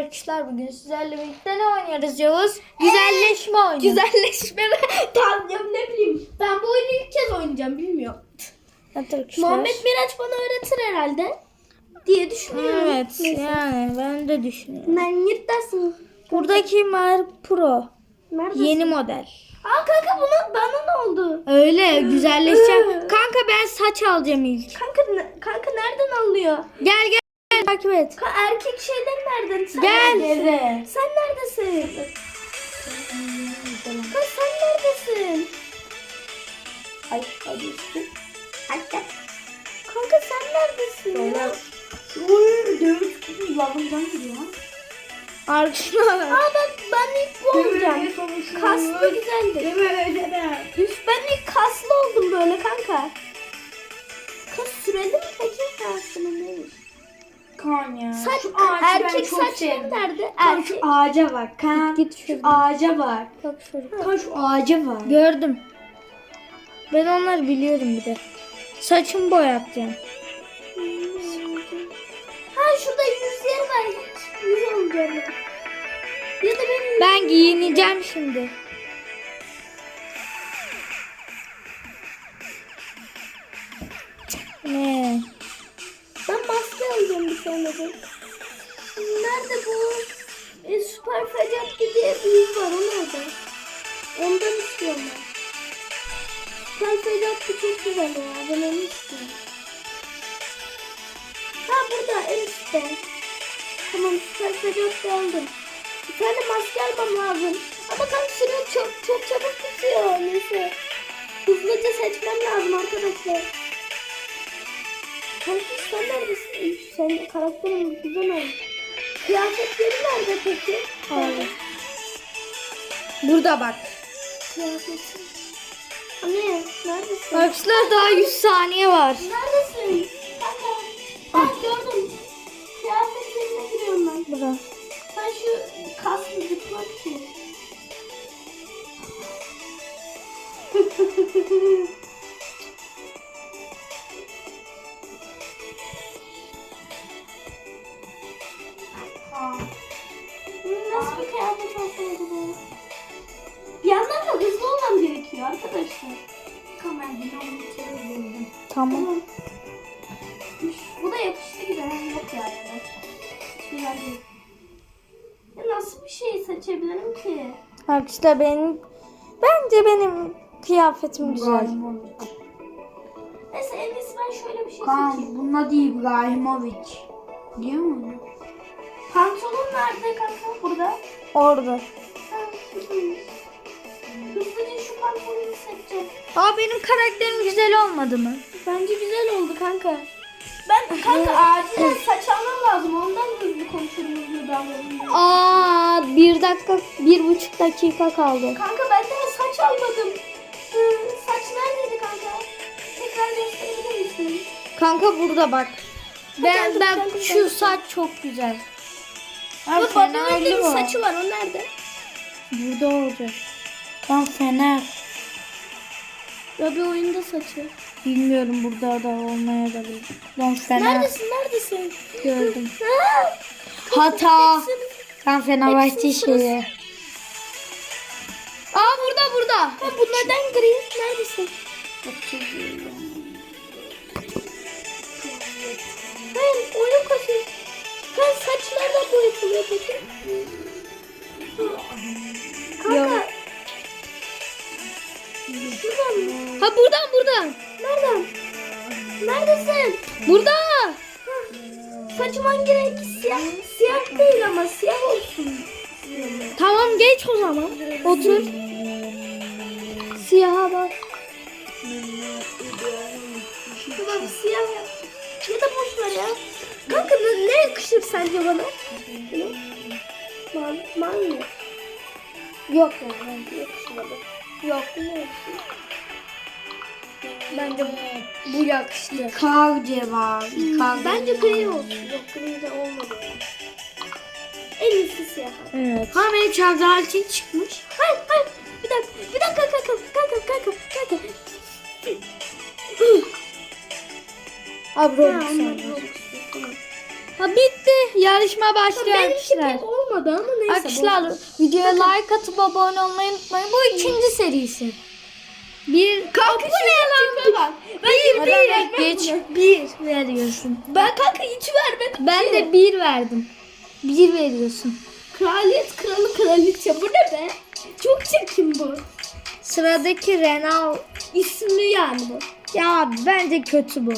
arkadaşlar bugün sizlerle birlikte ne oynuyoruz Yavuz? Güzelleşme oyunu. Güzelleşme mi? Tamam ya ne bileyim. Ben bu oyunu ilk kez oynayacağım bilmiyorum. Muhammed Miraç bana öğretir herhalde. Diye düşünüyorum. Evet Neyse. yani ben de düşünüyorum. Ben yırtarsın. Buradaki Mar Pro. Neredesin? Yeni model. Aa kanka bunu bana ne oldu? Öyle güzelleşeceğim. Kanka ben saç alacağım ilk. Kanka kanka nereden alıyor? Gel, gel takip et. Erkek şeyler nereden? Sen Gel. neredesin? Sen neredesin? Kanka sen neredesin? Ay hadi işte. Hatta. Kanka sen neredesin? ya? Uy, dövüş gibi lavından gidiyor. Arkadaşlar. Aa bak ben ilk bu olacağım. Kaslı güzeldi. Üf ben ilk kaslı oldum böyle kanka. Kas süreli mi peki? Kaslı neymiş? Kan ya. Saç, Şu ağacı ben erkek çok saçları sevdim. nerede? Erkek. şu ağaca bak. Kan Git şu şuradan. ağaca bak. Bak şurada. Kan şu ağaca bak. Gördüm. Ben onları biliyorum bir de. Saçımı boyatacağım. Ha şurada yüz yer var. Yüz olacağım. Ya da benim Ben giyineceğim şimdi. Ne? De. Nerede bu? E, Süper Fecat bir yüz var o nerede? Ondan istiyorum ben. Süper Fecat bu çok güzel ya. Ben onu istiyorum. Ha burada en üstte. Tamam Süper Fecat da aldım. Bir tane maske almam lazım. Ama kanka süre çok çok çabuk bitiyor. Neyse. Hızlıca seçmem lazım arkadaşlar. Kanka sen neredesin? Sen karakterin güzel olmuş. Kıyafetleri nerede peki? Abi. Burada bak. Kıyafeti. Anne neredesin? Arkadaşlar daha 100 saniye var. Neredesin? Arkadaşlar benim bence benim kıyafetim güzel. Neyse en iyisi ben şöyle bir şey seçeyim. Kan bunun adı İbrahimovic. Biliyor musun? Pantolon nerede kanka? Burada. Orada. Hızlıca şu pantolonu seçeceğim. Aa benim karakterim güzel olmadı mı? Bence güzel oldu kanka. Ben kanka acilen saç almam lazım. Ondan hızlı konuşurum hızlı davranıyorum. Aa bir dakika, bir buçuk dakika kaldı. Kanka ben daha saç almadım. Hı, saç neredeydi kanka? Tekrar gösterebilir misin? Kanka burada bak. Ben Geldim, ben geldim, şu geldim. saç çok güzel. Bu Abi babamın fenerli bir var. saçı var. O nerede? Burada olacak. Kan fener. Ya bir oyunda saçı. Bilmiyorum burada da olmaya da bilir. Lan. Neredesin? Neredesin? Gördüm. Ha! Hata. Kan Fenerbahçe şeyi. Aa burada burada. Ha, bu neden gri? Neredesin? Ben oyun kasıyor. Ben saç nereden boyatılıyor peki? Kanka. Yok. Şuradan mı? Ha buradan buradan. Nereden? Neredesin? Burada. Saçım hangi renk? Siyah. Siyah değil ama siyah olsun. Tamam geç o zaman. Otur. Siyaha bak. Tamam siyah. Ya da boş ver ya. Kanka ne, yakışır sence bana? Mavi, mavi mi? Yok ya bence yakışmadı. Yakışır? Bence bu, bu yakıştı. Kar cevabı. Kar. Bence gri olsun. Yok gri de olmadı ya. En iyisi siyah. Evet. Ha benim çarşı altın çıkmış. Hayır hayır. Bir dakika. Bir dakika kanka. Kanka kanka kanka. Abi Robux onlar oynuyor. Robux. Tamam. Ha, bitti. Yarışma başlıyor arkadaşlar. pek olmadı ama neyse. Arkadaşlar videoya like atıp abone olmayı unutmayın. Bu ikinci serisi. Bir Kanka bu ne lan? Bak. Ben bir, bir, geç bir veriyorsun. Ben kanka hiç vermedim. Ben de bir verdim. Bir veriyorsun. Kraliyet kralı kraliçe. Bu ne be? Çok çirkin bu. Sıradaki Renault. İsmi yani bu. Ya bence kötü bu.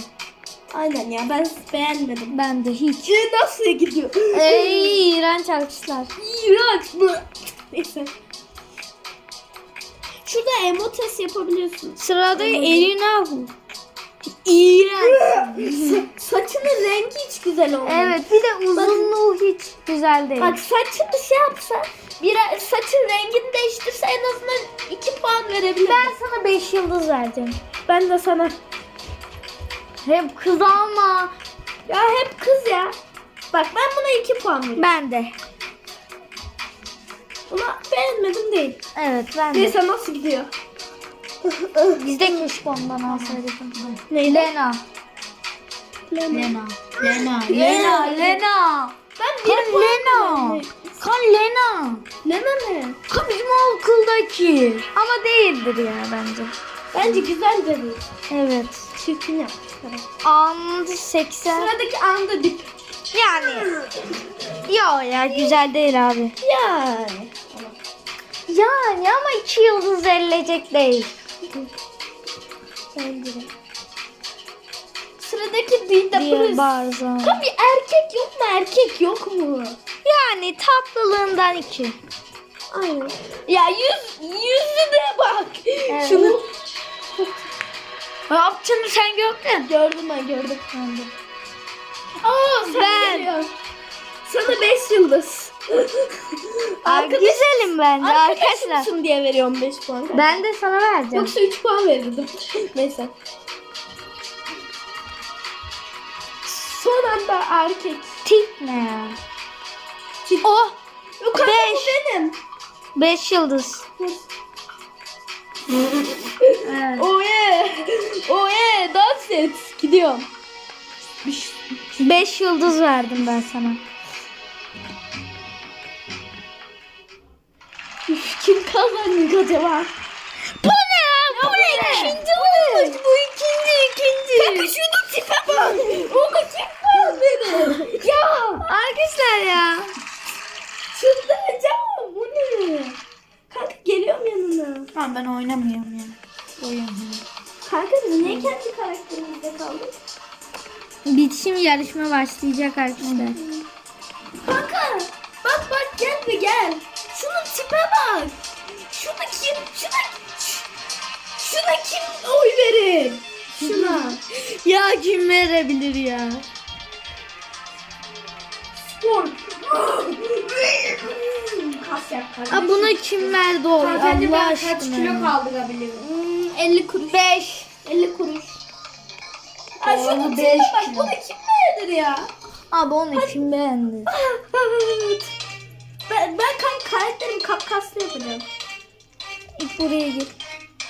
Aynen ya ben beğenmedim. Ben de hiç. Şey nasıl gidiyor? Ey iğrenç alkışlar. İğrenç bu. Neyse. Şurada emotes yapabiliyorsun. Sırada Elina Hu. İğrenç. Sa- saçının rengi hiç güzel olmadı. evet bir de uzunluğu hiç güzel değil. Bak saçını şey yapsa, bir saçın rengini değiştirse en azından 2 puan verebilirim. Ben sana 5 yıldız vereceğim. ben de sana. Hep kız alma. Ya hep kız ya. Bak ben buna 2 puan veriyorum. Ben de. Buna beğenmedim değil. Evet ben de. Neyse nasıl gidiyor? Bizde keşke ondan alsaydım. Neyle? Lena. Lena. Lena. Lena. Lena. Ben Kan bir puan Lena. verdim. Kan Lena. Lena ne? Kan bizim okuldaki. Ama değildir ya bence. Bence güzel de değil. Evet. Çirkin yapmışlar. And 80. Sıradaki anda dip. Yani. Yo ya güzel değil abi. Yani. Yani ama iki yıldız verilecek değil. Bence de. Sıradaki Bruce. bazen. Tabii erkek yok mu erkek yok mu? Yani tatlılığından iki. Aynen. Ya yüz, yüzüne bak. Evet. Şunu Ne yaptığını sen gördün. gördüm ben gördüm. De. Aa sen Ben. geliyor. Sana 5 yıldız. Ay, güzelim bence arkadaşlar. Arkadaşımsın diye veriyorum 5 puan. Ben de sana vereceğim. Yoksa 3 puan verirdim. Neyse. Son anda erkek. Tip ne ya? Tip. Oh Yok kanka Beş. bu benim. 5 yıldız. Evet. Oye. Oye dans et. Gidiyorum. 5 yıldız verdim ben sana. Kim kazanacak acaba? Bu ne ya? Bu ne? İkinci olmuş. Bu ikinci ikinci. Kanka şunun tipe bak. Onu kim kaldırır? ya. Arkadaşlar ya. Çıldıracağım. Bu ne? Kanka geliyorum yanına. Tamam ben oynamıyorum ya. Oyun. Kanka biz niye kendi karakterimizde kaldık? Bitişim yarışma başlayacak arkadaşlar. Kanka bak bak gel bir gel. Şunun tipe bak. Şuna kim? Şuna Şuna kim oy verir? Şuna. Ya kim verebilir ya? Spor. Kas yap kardeşim. Aa, buna kim verdi o? Hanımefendi Allah ben kaç aşkına. kilo kaldırabilirim? Hmm, 50 kuruş. 5. 50 kuruş. Ay şunun beş tipe bak. kilo. Buna kim verir ya? Abi onu kim beğendi? ben, ben kan karakterim kapkaslı yapacağım. İlk buraya gir.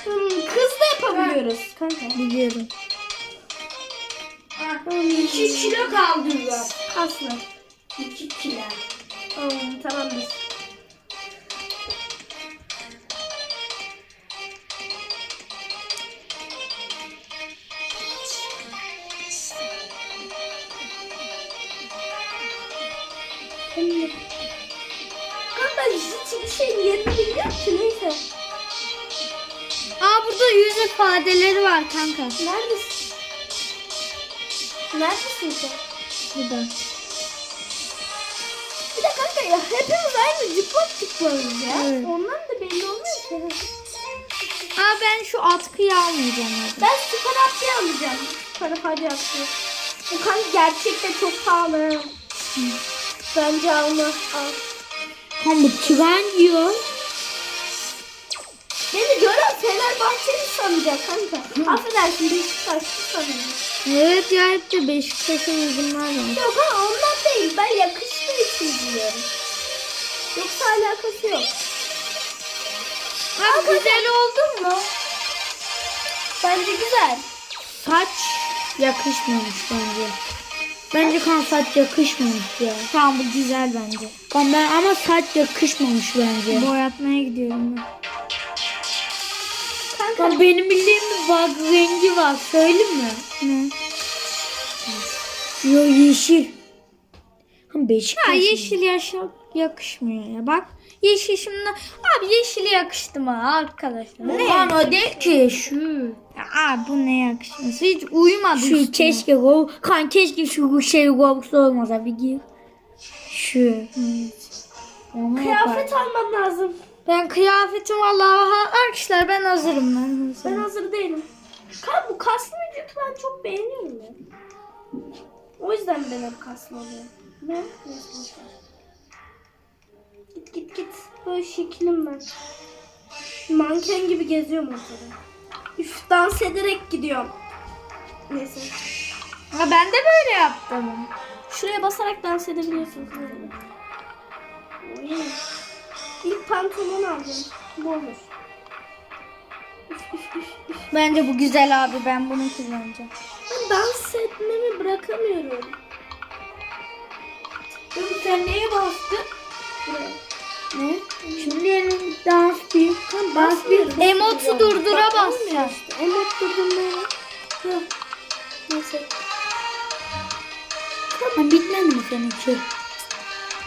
Hmm, kız da yapabiliyoruz kanka. Biliyorum. 2 kilo kaldırıyor. Kaslı. 2 kilo. Hmm, tamamdır. Kanka yerini biliyor musun? Neyse. Aa burada yüz ifadeleri var kanka. Neredesin? Neredesin sen? Burada. Bir de kanka ya hepimiz aynı cıplak çıkıyoruz ya. Evet. Ondan da belli olmuyor ki. Aa ben şu atkıyı almayacağım hadi. Ben süper atlı alacağım. Süper hadi atlı. Bu kanka gerçekten çok pahalı. Bence alma. Al. Tren diyor. Beni gören Fenerbahçeli sanacak kanka. Affedersin Beşiktaşlı sanacak. Evet ya hep de Beşiktaş'a uygunlar var. Yok ha ondan değil. Ben yakıştığı için diyorum. Yoksa alakası yok. Bak güzel oldun mu? Bence güzel. Saç yakışmamış bence. Bence kan saç yakışmamış ya. Tamam bu güzel bence. Kan ben ama saç yakışmamış bence. Boyatmaya gidiyorum ben. Kanka Kan benim bildiğim bir bak rengi var. Söyleyeyim mi? Ne? Yo yeşil. Ha Beşiktaş. Ha yeşil yaşa yakışmıyor ya. Bak yeşil şimdi. Abi yeşili yakıştı mı arkadaşlar? Ne? Kan o değil ki şu. Abi bu ne yakışması? Hiç uyumadı Şu üstüne. keşke gol. Kan keşke şu şey Roblox olmasa bir gir. Şu. Onu kıyafet yapar. almam lazım. Ben kıyafetim vallahi arkadaşlar ben hazırım ben Ben hazırım. hazır değilim. Kan bu kaslı vücutu ben çok beğeniyorum ya. O yüzden ben hep kaslı oluyorum. Ver. Git git git. Böyle şekilim ben. Manken gibi geziyorum ortada. Üf dans ederek gidiyorum. Neyse. Ha ben de böyle yaptım. Şuraya basarak dans edebiliyorsunuz. Böyle. İlk pantolon aldım. Bu olur. Bence bu güzel abi ben bunu kullanacağım. Ben dans etmemi bırakamıyorum. Dur, Sen neye bastın? Ne? Şimdi elin dans bir. Dans bir. Emotu durdura işte. Emot durdurmaya. Yok. Neyse. Ha, bitmedi mi seninki?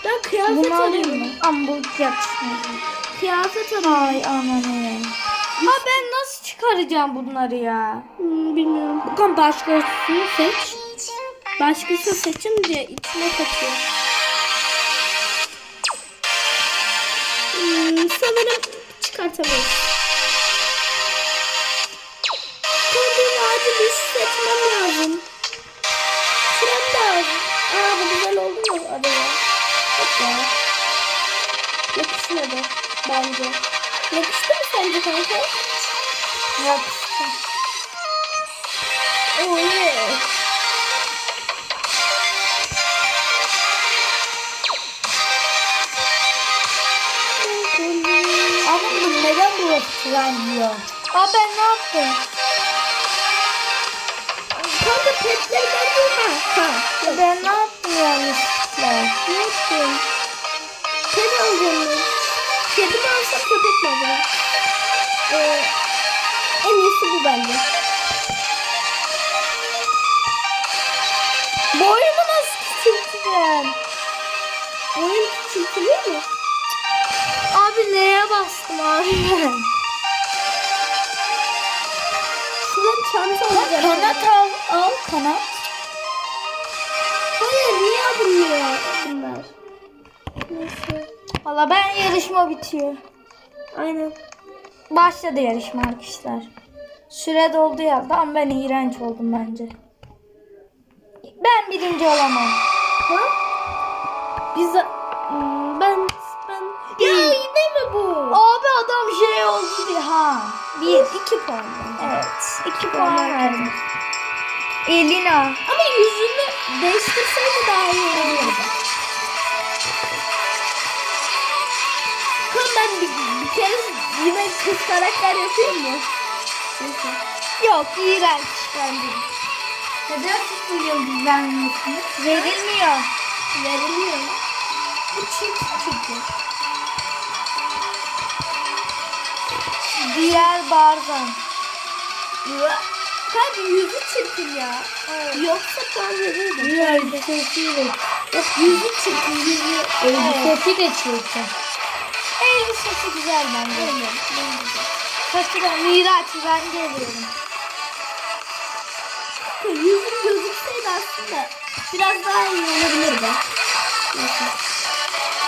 Ben kıyafet Bunu alayım mı? Ama bu yakışmıyor. Kıyafet arıyorum. Ay aman ya. Ha ben nasıl çıkaracağım bunları ya? Hmm, bilmiyorum. Kan başkasını seç. Başkası seçince içine kaçıyor. Hmm, sanırım çıkartamayız. Kendimi acil bir seçmem lazım. Aa bu güzel oldu mu acaba? Hoppa. Yakışmadı bence. Yakıştı mı sence kanka? Yakıştı. Oh yeah. Bu neden burası tren diyor? Aa ben ne yaptım? Kanka petleri ben. Ben ne yaptım yanlışlıkla? Ne yaptın? Kedi alacağım. Kedi mi alsam köpek mi alacağım? Ee, en iyisi bu bence. Boyumu nasıl küçülteceğim? Oyun küçültülüyor mu? Abi neye bastım abi ben? Şuradan çanta alacağım. Kanat al, al kanat. Alınmıyor bunlar? Neyse. Valla ben yarışma bitiyor. Aynen. Başladı yarışma arkadaşlar. Süre doldu ya. Ama ben iğrenç oldum bence. Ben birinci olamam. Ha? Biz Hmm, ben ben ya yine mi bu? Abi adam şey oldu diye. Ha. Bir, iki puan. Evet. iki puan verdim. Elina. Ama yüzünü değiştirseydi daha iyi olurdu. Kan ben bir, bir kere yine kız karakter yapıyor mu? Neyse. Yok iğrenç bence. Neden siz yıldız vermiyorsunuz? Verilmiyor. Verilmiyor. Bu çift çünkü. Diğer barzan. Kanka yüzü çirkin ya. Yoksa puan verirdim. Bir elbisesiyle. Yok yüzü çirkin yüzü. Elbisesi de çirkin. Elbisesi güzel bence. Saçı da Miraç ben geliyorum. Yüzüm gözükseydi aslında biraz daha iyi olabilirdi.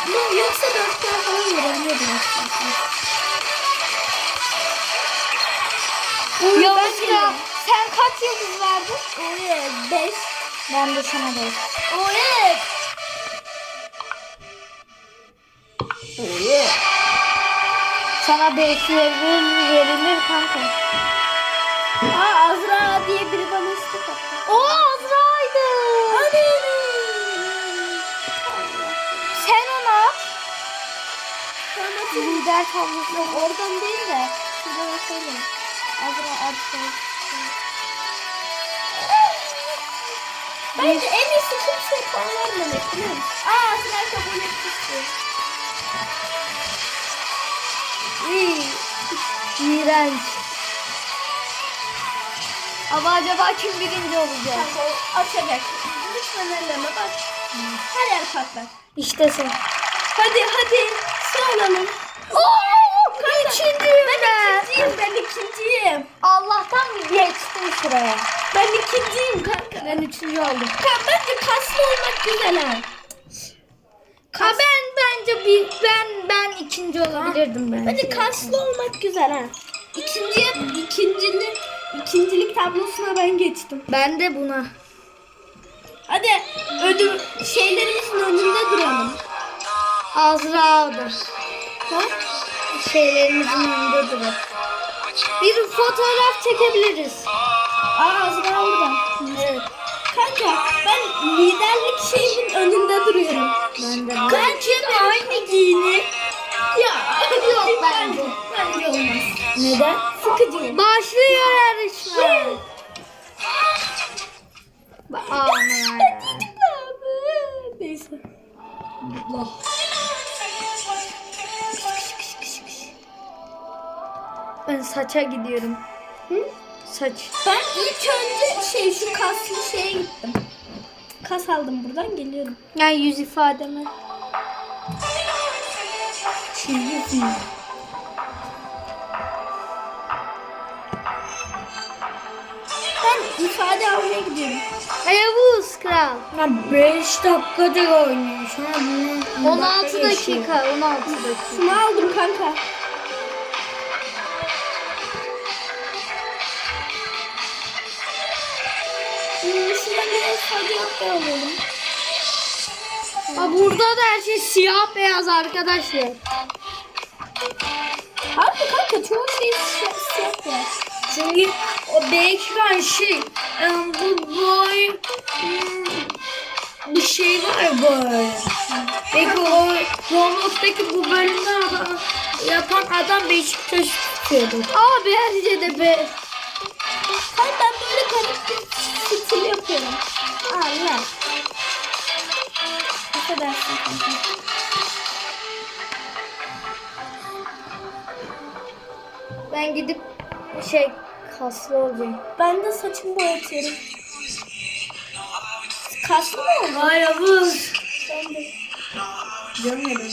Ama yoksa dört puan falan verebilirdim aslında. Yavuz ben. Sen kaç yıldız verdin? Oy, beş. Ben de sana beş. Oy. Oy. Sana beş verilir, verilir kanka. Aa Azra diye biri bana istek attı. O Azra'ydı. Hadi. Sen ona Sonra lider tablosu. oradan değil de şuradan bakalım. Azra Azra. Bence en iyisi kimseye puan vermemek biliyor musun? Aa Aslan kabul etmişti. İyi. İğrenç. Ama acaba kim birinci olacak? Kanka açacak. Lütfen elleme bak. Her yer patlar. İşte sen. Hadi hadi sıralanın. Oo, üçüncüyüm ben. İkinciyim ben ikinciyim. Allah'tan geçtim şuraya. Ben ikinciyim kanka. Ben üçüncü oldum. Kanka bence kaslı olmak güzel ha. Ha ben bence bir ben ben ikinci olabilirdim ben. Bence kaslı olmak güzel ha. İkinciye ikincilik ikincilik tablosuna ben geçtim. Ben de buna. Hadi ödül şeylerimizin önünde duralım. Azra da. Ha? Şeylerimizin önünde durur. Bir fotoğraf çekebiliriz. Azra orada. Evet. Kanka ben liderlik şeyinin önünde duruyorum. Ben de. De aynı giyini. Ya Yok bence. Bence olmaz. Neden? Sıkıcı. Başlıyor yarışma. Aman. Neyse. Ben saça gidiyorum. Hı? Saç. Ben ilk önce şey şu kaslı şeye gittim. Kas aldım buradan geliyorum. Yani yüz ifademe. Çizgi film. Ben ifade almaya gidiyorum. Yavuz kral. Ya 5 dakikadır oynuyor. Şu an bunu 16 dakika. 16 dakika. Şunu aldım kanka. Biraz alalım. Ha, burada da her şey siyah beyaz arkadaşlar. Harbi kanka çoğu şey siyah ya. Çünkü o belki şey e, bu boy hmm, bir şey var böyle. Belki o Roblox'taki bu bölümde adam, yapan adam Beşiktaş tutuyordu. Abi bence de be. Hayır ben böyle garip bir stil yapıyorum. Ne? Affedersin kanka. Ben gidip şey kaslı olacağım. Ben de saçımı boyatıyorum. Kaslı mı oldu? Ay Yavuz. Ben de. Görmedim.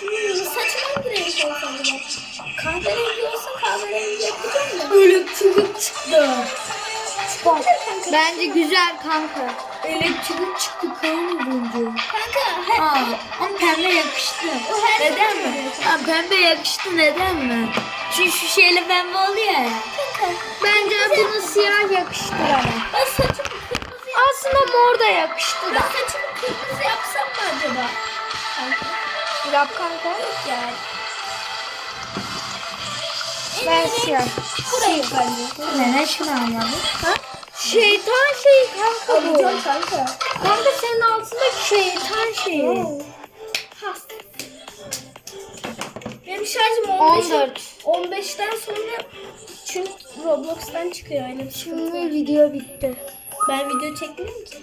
Hmm, saçım hangi renk olsa acaba? Kahverengi olsa kahverengi yapacağım da. Elektrik çıktı. Bak. Kanka, Bence güzel kanka. Elektrik çıktı kayınca. kanka he, Aa, ama pembe yakıştı. Neden mi? Ha, pembe yakıştı neden mi? Çünkü şu şeyle pembe oluyor ya. kanka. Bence bunu siyah yakıştı bana. Ben saçımı kırmızı Aslında mor da yakıştı Ben da. saçımı kırmızı yapsam mı acaba? Kanka. Yap kanka. Yok yani. Ben renk Burayı bence. Ne ne şunu anladın? Ha? Şeytan şeyi kanka bu. Alacağım kanka. Kanka senin altındaki şeytan şeyi. Has. Benim şarjım 15. 14. 15'ten sonra çünkü Roblox'tan çıkıyor öyle bir şey. Şimdi video bitti. Ben video çekmiyorum ki.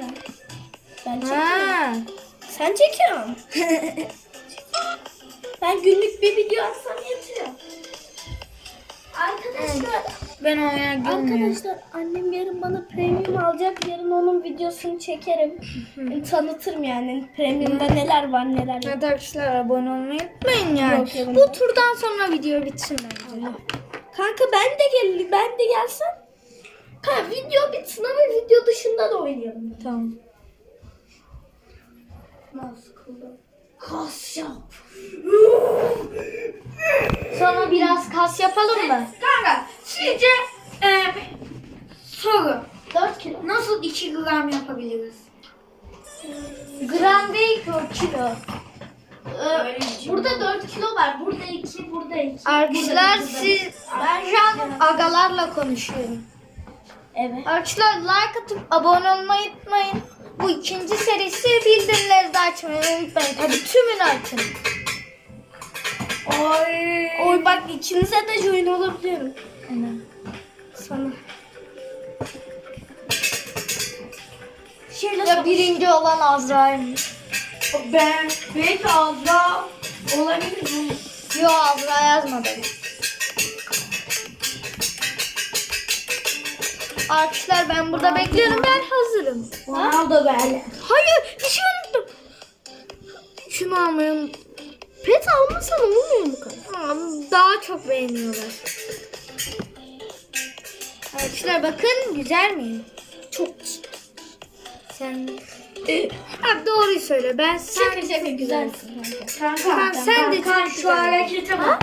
Ben, ben çekiyorum. Ha. Sen çekiyorsun. ben günlük bir video atsam yetiyor. Arkadaşlar, Ben oyuna girmiyorum. arkadaşlar annem yarın bana premium alacak. Yarın onun videosunu çekerim. Tanıtırım yani premiumda neler var neler yok. Arkadaşlar abone olmayı unutmayın yani. Yok, yok. Bu turdan sonra video bitsin bence. Kanka ben de gel ben de gelsem. Kanka video bitsin ama video dışında da oynayalım. Tamam. Nasıl kıldım? Kas yap. Sonra biraz kas yapalım mı? Kanka sizce e, soru. 4 kilo. Nasıl 2 gram yapabiliriz? Gram değil ki o kilo. Ee, burada 4 kilo var. Burada 2, burada 2. Arkadaşlar siz ben şu an agalarla konuşuyorum. Evet. Arkadaşlar like atıp abone olmayı unutmayın. Bu ikinci serisi bildirimleri de açmayı unutmayın. Tabii tümünü açın. Oy. Oy bak ikinize de join olabiliyorum. Aynen. Sana. Şöyle ya birinci olan Azra'ymış. Ben belki Azra olabilir mi? Yo Azra yazmadı. Arkadaşlar ben burada Aa, bekliyorum. Ben hazırım. Ronaldo ha? böyle. Hayır bir şey unuttum. Şunu almayı. Pet almasana olur çok beğeniyorlar. Arkadaşlar bakın güzel mi? Çok Sen Abi doğruyu söyle. Ben sen Şaka şaka güzelsin kanka. Kanka, Sen- sen de kanka, çok şu güzel. harekete bak.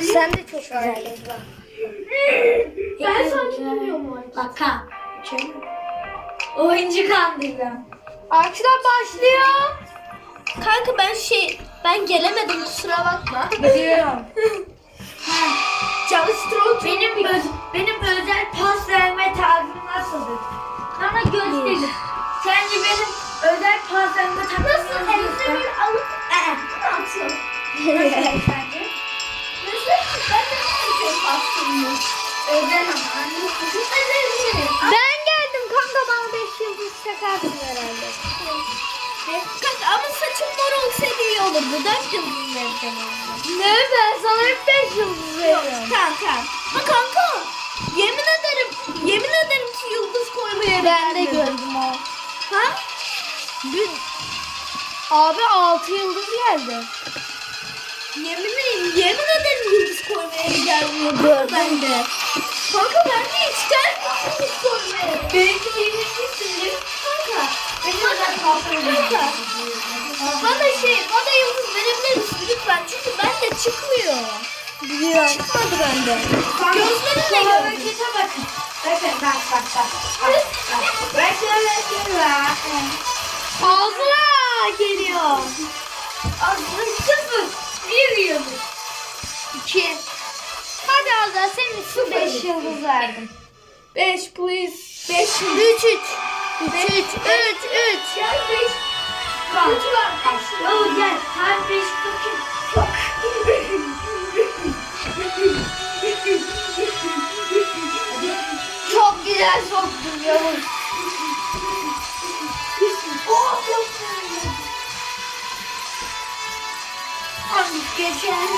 sen de çok güzel. Ben sanki bilmiyorum artık. Bak kan. Oyuncu kandırdı. Arkadaşlar başlıyor. Kanka ben şey ben gelemedim kusura bakma. Gidiyorum. Çalıştırın. Benim öz, benim özel pas verme tarzım nasıldır? Bana gösterin. Sence benim özel pas verme tarzım Nasıl elinde bir alıp Ee, atıyor. Nasıl sence? Nasıl? Ben de nasıl aslında. Özel ama. Ben geldim kanka bana 5 yıldız çakarsın herhalde. Kanka ama saçım mor olsaydı iyi olurdu. Dört yıldız vereceğim ona. Ne ben sana hep 5 yıldız veriyorum. Tamam tamam. Ha kanka. Yemin ederim. Yemin ederim ki yıldız koymaya Ben de gördüm o. Ha? Bir... Abi 6 yıldız geldi. Yemin ederim, yemin ederim yıldız koymaya gelmiyor ben de. Kanka ben de hiç gelmiyor yıldız koymaya. Belki yenilmişsindir. Kanka. Bana şey, bana yıldız verebilir misin lütfen? Çünkü bende çıkmıyor. Biliyorum. Çıkmadı bende. Gözlerimle gördüm. harekete bakın. Bakın bak bak bak. Bak, bak. Şöyle yapıyorum. Ağzına geliyor. Aslında sıfır. Bir yıldız. 2. Hadi Azra senin için 5 yıldız verdim. 5 please. 5 3 3. 3 3 3 3. Gel 5. Bak. Yo gel. Her 5 bakın. Bak. Çok güzel soktun Yavuz. Oh, çok güzel. Abi geçen.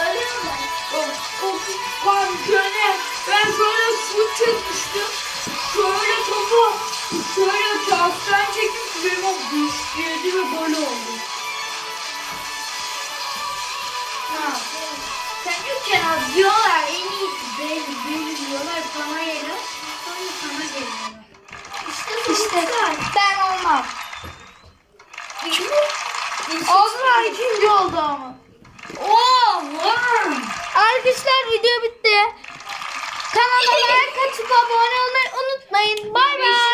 Öyle mi? Oh, oh, Kan şöyle. Ben şöyle şut çekmiştim. Şöyle topu. Şöyle kastan çekip benim o düştüydü ve gol oldu. Ha. Sen yokken az diyorlar en iyisi benim, benim diyorlar bana gelir. Sonra sana geliyorlar. İşte İşte ben olmam. Azra ikinci oldu ama. Oo, wow. Arkadaşlar video bitti. Kanalıma like abone olmayı unutmayın. Bay bay.